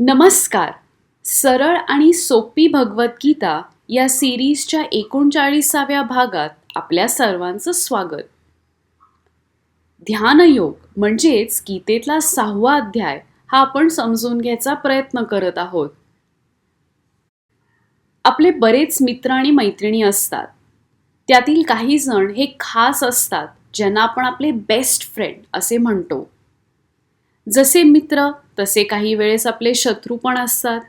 नमस्कार. सरळ आणि सोपी भगवद्गीता या सिरीजच्या एकोणचाळीसाव्या भागात आपल्या सर्वांचं स्वागत. ध्यानयोग म्हणजेच गीतेतला सहावा अध्याय हा आपण समजून घ्यायचा प्रयत्न करत आहोत. आपले बरेच मित्र आणि मैत्रिणी असतात. त्यातील काही जण हे खास असतात ज्यांना आपण आपले बेस्ट फ्रेंड असे म्हणतो. जसे मित्र तसे काही वेळेस आपले शत्रू पण असतात.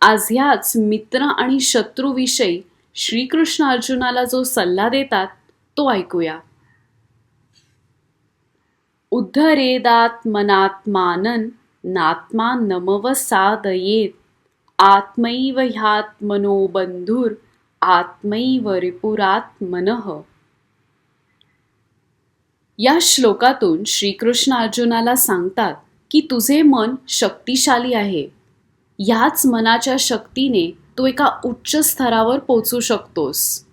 आज ह्याच मित्र आणि शत्रूविषयी श्रीकृष्ण अर्जुनाला जो सल्ला देतात तो ऐकूया. उद्धरेदात्मनात्मानन नात्मा नमवसादयेत आत्मैव ह्यात्मनो बंधुर आत्मैव रिपुरात्मनः। या श्लोकातून श्रीकृष्ण अर्जुनाला सांगतात की तुझे मन शक्तिशाली आहे. ह्याच मनाच्या शक्तीने तू एका उच्च स्तरावर पोचू शकतोस.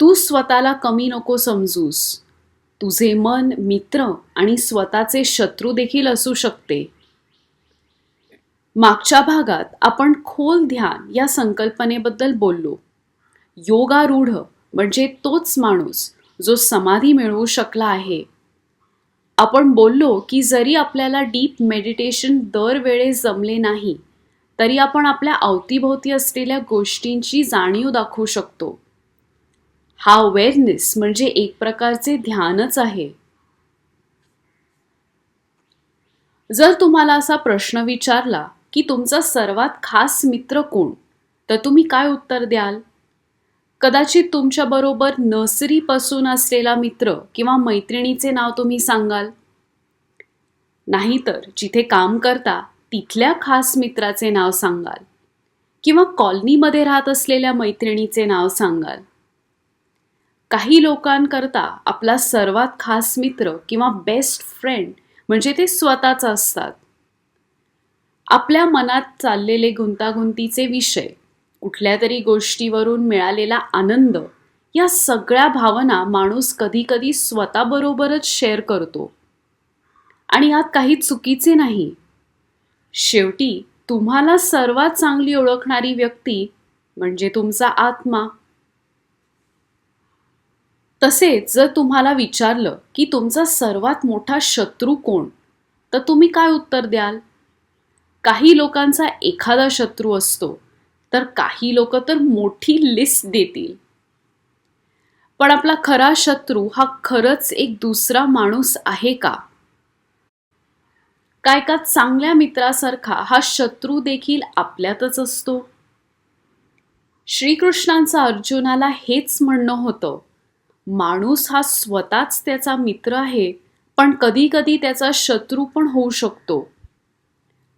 तू स्वतःला कमी नको समजूस. तुझे मन मित्र आणि स्वतःचे शत्रू देखील असू शकते. मागच्या भागात आपण खोल ध्यान या संकल्पनेबद्दल बोललो. योगारूढ म्हणजे तोच माणूस जो समाधी मिळवू शकला आहे. आपण बोललो की जरी आपल्याला डीप मेडिटेशन दरवेळेस जमले नाही तरी आपण आपल्या अवतीभोवती असलेल्या गोष्टींची जाणीव दाखवू शकतो. हा अवेअरनेस म्हणजे एक प्रकारचे ध्यानच आहे. जर तुम्हाला असा प्रश्न विचारला की तुमचा सर्वात खास मित्र कोण तर तुम्ही काय उत्तर द्याल? कदाचित तुमच्याबरोबर नर्सरीपासून असलेला मित्र किंवा मैत्रिणीचे नाव तुम्ही सांगाल? नाहीतर जिथे काम करता तिथल्या खास मित्राचे नाव सांगाल. किंवा कॉलनीमध्ये राहत असलेल्या मैत्रिणीचे नाव सांगाल. काही लोकांकरता आपला सर्वात खास मित्र किंवा बेस्ट फ्रेंड म्हणजे ते स्वतःच असतात. आपल्या मनात चाललेले गुंतागुंतीचे विषय कुठल्या तरी गोष्टीवरून मिळालेला आनंद या सगळ्या भावना माणूस कधी कधी स्वतःबरोबरच शेअर करतो. आणि यात काही चुकीचे नाही. शेवटी तुम्हाला सर्वात चांगली ओळखणारी व्यक्ती म्हणजे तुमचा आत्मा. तसेच जर तुम्हाला विचारलं की तुमचा सर्वात मोठा शत्रू कोण तर तुम्ही काय उत्तर द्याल? काही लोकांचा एखादा शत्रू असतो. तर काही लोक तर मोठी लिस्ट देतील. पण आपला खरा शत्रू हा खरंच एक दुसरा माणूस आहे का? काय का चांगल्या मित्रासारखा हा शत्रू देखील आपल्यातच असतो. श्रीकृष्णांचा अर्जुनाला हेच म्हणणं होतं माणूस हा स्वतःच त्याचा मित्र आहे पण कधी कधी त्याचा शत्रू पण होऊ शकतो.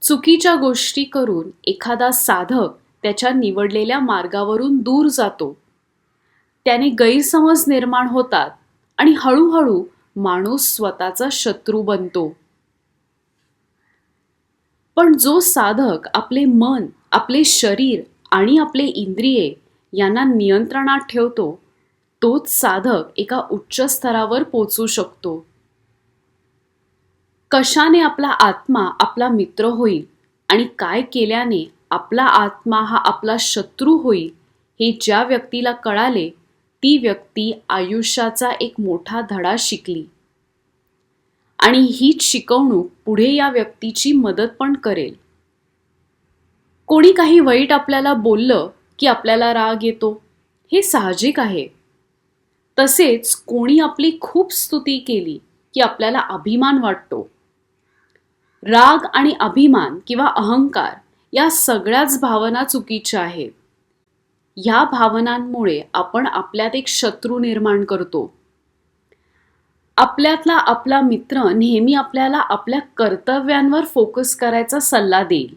चुकीच्या गोष्टी करून एखादा साधक त्याच्या निवडलेल्या मार्गावरून दूर जातो. त्याने गैरसमज निर्माण होतात आणि हळूहळू माणूस स्वतःचा शत्रू बनतो. पण जो साधक आपले मन आपले शरीर आणि आपले इंद्रिये यांना नियंत्रणात ठेवतो तोच साधक एका उच्च स्तरावर पोचू शकतो. कशाने आपला आत्मा आपला मित्र होईल आणि काय केल्याने आपला आत्मा हा आपला शत्रू होईल हे ज्या व्यक्तीला कळाले ती व्यक्ती आयुष्याचा एक मोठा धडा शिकली. आणि हीच शिकवणूक पुढे या व्यक्तीची मदत पण करेल. कोणी काही वाईट आपल्याला बोललं की आपल्याला राग येतो हे साहजिक आहे. तसेच कोणी आपली खूप स्तुती केली की आपल्याला अभिमान वाटतो. राग आणि अभिमान किंवा अहंकार या सगळ्याच भावना चुकीच्या आहेत. ह्या भावनांमुळे आपण आपल्यात एक शत्रू निर्माण करतो. आपल्यातला आपला मित्र नेहमी आपल्याला आपल्या कर्तव्यांवर फोकस करायचा सल्ला देईल.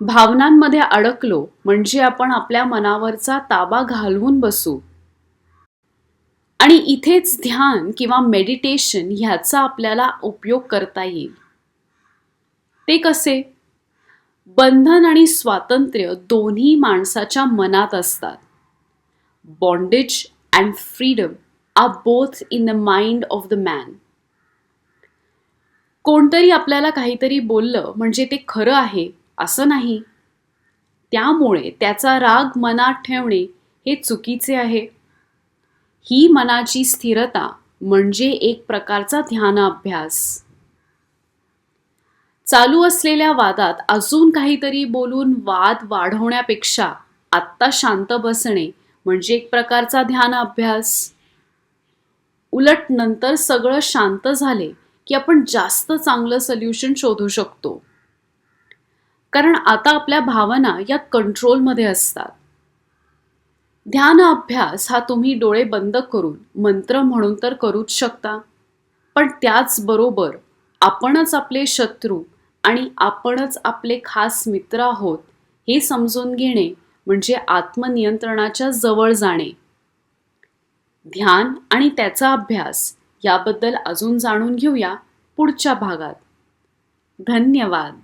भावनांमध्ये अडकलो म्हणजे आपण आपल्या मनावरचा ताबा घालवून बसू. आणि इथेच ध्यान किंवा मेडिटेशन ह्याचा आपल्याला उपयोग करता येईल. ते कसे? बंधन आणि स्वातंत्र्य दोन्ही माणसाच्या मनात असतात. Bondage and freedom are both in the mind of the man कोणतरी आपल्याला काहीतरी बोललं म्हणजे ते खरं आहे असं नाही. त्यामुळे त्याचा राग मनात ठेवणे हे चुकीचे आहे. ही मनाची स्थिरता म्हणजे एक प्रकारचा ध्यान अभ्यास चालू असलेल्या वादात अजून काहीतरी बोलून वाद वाढवण्यापेक्षा आत्ता शांत बसणे म्हणजे एक प्रकारचा ध्यान अभ्यास. उलट नंतर सगळं शांत झाले की आपण जास्त चांगलं सोल्युशन शोधू शकतो. कारण आता आपल्या भावना या कंट्रोलमध्ये असतात. ध्यान अभ्यास हा तुम्ही डोळे बंद करून मंत्र म्हणून तर करूच शकता. पण त्याचबरोबर आपणच आपले शत्रू आणि आपणच आपले खास मित्र आहोत हे समजून घेणे म्हणजे आत्मनियंत्रणाच्या जवळ जाणे. ध्यान आणि त्याचा अभ्यास याबद्दल अजून जाणून घेऊया पुढच्या भागात. धन्यवाद.